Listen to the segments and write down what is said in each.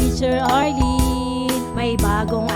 Teacher Arlene, may bagong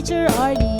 teacher or the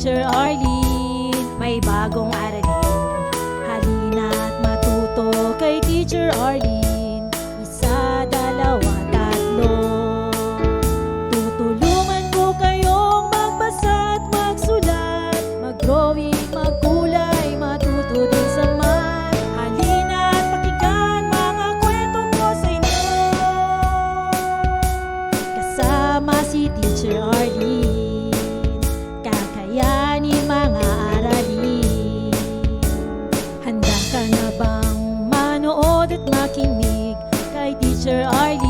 Teacher Arlene. May bagong araw Mr. ID.